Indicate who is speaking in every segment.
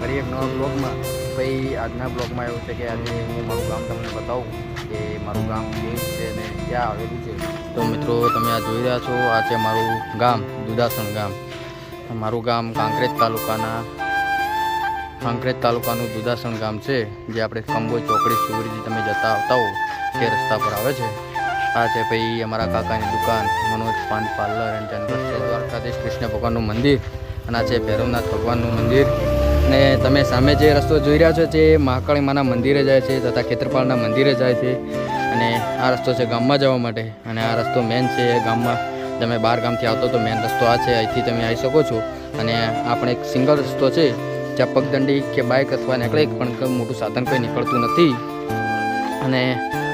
Speaker 1: ફરી એક નવા બ્લોગમાં. ભાઈ આજના બ્લોગમાં એવું છે કે આજે હું મારું ગામ તમને બતાવું કે મારું ગામ કેવું છે અને ક્યાં આવેલું છે. તો મિત્રો તમે આ જોઈ રહ્યા છો, આ છે મારું ગામ, દુદાસણ ગામ. મારું ગામ કાંકરેજ તાલુકાના, કાંકરેજ તાલુકાનું દુદાસણ ગામ છે, જે આપણે કંબોઈ ચોકડી સુવરીથી તમે જતા આવતા હો તે રસ્તા પર આવે છે. આ છે ભાઈ અમારા કાકાની દુકાન, Manoj paan parlour and general Dwarkadhish, Krishna ભગવાનનું મંદિર. અને આ છે ભૈરવનાથ ભગવાનનું મંદિર. ને તમે સામે જે રસ્તો જોઈ રહ્યા છો તે મહાકાળી માના મંદિરે જાય છે તથા ખેતરપાળના મંદિરે જાય છે. અને આ રસ્તો છે ગામમાં જવા માટે. અને આ રસ્તો મેન છે ગામમાં. તમે બાર ગામથી આવતો તો મેન રસ્તો આ છે, અહીંથી તમે આવી શકો છો. અને આપણે એક સિંગલ રસ્તો છે, જ્યાં પગદંડી કે બાઇક અથવા નીકળે પણ મોટું સાધન કંઈ નીકળતું નથી. અને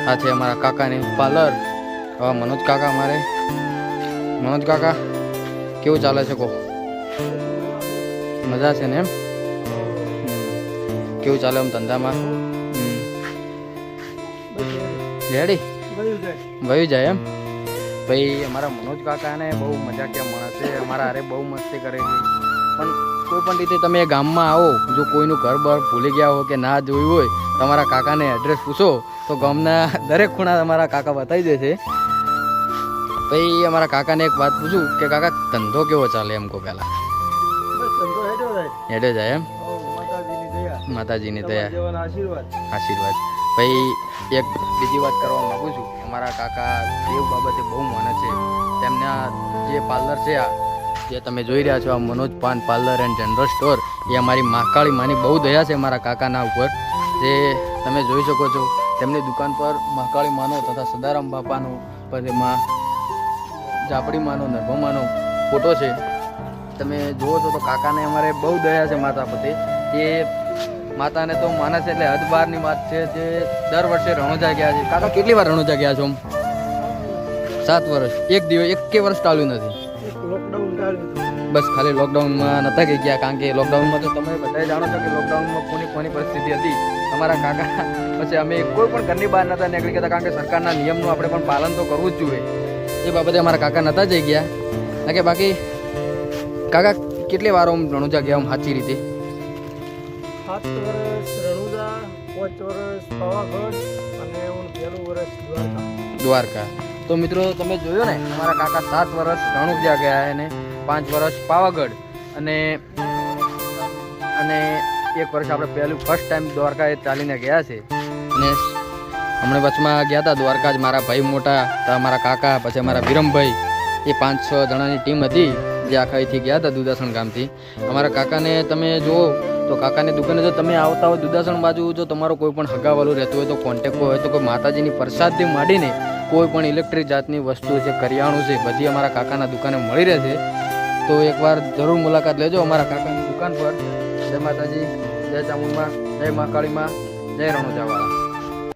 Speaker 1: આ છે અમારા કાકાની પાર્લર હવે મનોજ કાકા અમારે. મનોજ કાકા, કેવું ચાલે છે કહો? મજા છે ને એમ? કેવું ચાલે આમ ધંધામાં? રેડી વયું જાય એમ? ભાઈ, અમારા મનોજ કાકાને બહુ મજા મજાકિયા માણસ છે? અમારા હારે બહુ મસ્તી કરે છે. પણ કોઈ પણ રીતે તમે ગામમાં આવો, જો કોઈનું ઘર બહાર ભૂલી ગયા હો કે ના જોયું હોય, તમારા કાકાને એડ્રેસ પૂછો, તો ગામના દરેક ખૂણા તમારા કાકા બતાવી દેશે ભાઈ, અમારા કાકાને એક વાત પૂછું કે કાકા, ધંધો કેવો ચાલે એમ કહો પહેલાં? હેડે જાય એમ? માતાજીની દયા. આશીર્વાદ. ભાઈ એક બીજી વાત કરવા માંગુ છું. અમારા કાકા દેવ બાબતે બહુ માને છે. તેમના જે પાર્લર છે આ જે તમે જોઈ રહ્યા છો આ Manoj paan parlour and general store એ અમારી મહાકાળી માની બહુ દયા છે મારા કાકાના ઉપર. જે તમે જોઈ શકો છો તેમની દુકાન પર મહાકાળી માનો તથા સદારામ બાપાનો પછી માં જાપડી માનો નર્ભમાનો ફોટો છે. તમે જુઓ છો તો કાકાને અમારે બહુ દયા છે માતા પ્રત્યે, કે માતાને તો માને છે એટલે હદ વાત છે જે દર વર્ષે રણોજા ગયા છે. કાકા, કેટલી વાર રણોજા ગયા છો સાત વર્ષ. એક દિવસ, એક વર્ષ ચાલ્યું નથી? બસ ખાલી લોકડાઉનમાં નતા ગઈ ગયા, કારણ કે લોકડાઉનમાં તો તમે બધા જાણો છો કે લોકડાઉનમાં કોની કોની પરિસ્થિતિ હતી. અમારા કાકા પછી અમે કોઈ પણ ઘરની બહાર નતા નીકળી ગયા, કારણ કે સરકારના નિયમનું આપણે પણ પાલન તો કરવું જ જોઈએ. એ બાબતે અમારા કાકા નતા જઈ ગયા. કે બાકી કાકા કેટલી વાર આમ રણુજા ગયા આમ સાચી રીતે?
Speaker 2: સાત વર્ષ રણુજા પાંચ વર્ષ પાવાગઢ અને હું પહેલું વર્ષ દ્વારકા.
Speaker 1: દ્વારકા. તો મિત્રો તમે જોયો ને અમારા કાકા સાત વર્ષ રણુજા ગયા અને પાંચ વર્ષ પાવાગઢ. અને અને એક વર્ષ આપણે પહેલું ફર્સ્ટ ટાઈમ દ્વારકા એ ચાલીને ગયા છે. અને હમણાં વચમાં ગયા હતા દ્વારકા જ મારા ભાઈ મોટા તો મારા કાકા પછી અમારા વિરમભાઈ. એ પાંચ છ જણાની ટીમ હતી. જે આખા ગયા હતા દુદાસણ ગામથી. અમારા કાકાને તમે જુઓ, તો કાકાની દુકાને જો તમે આવતા હોય દુદાસણ બાજુ, જો તમારો કોઈ પણ હગાવાલું રહેતું હોય, તો કોન્ટેક્ટ હોય, તો કોઈ માતાજીની પ્રસાદથી માંડીને કોઈ પણ ઇલેક્ટ્રિક જાતની વસ્તુ છે, કરિયાણું છે, બધી અમારા કાકાના દુકાને મળી રહેશે તો એકવાર જરૂર મુલાકાત લેજો અમારા કાકાની દુકાન પર. જય માતાજી, જય ચામુંડમાં, જય મહાકાળીમાં જય રણોજાવાળા.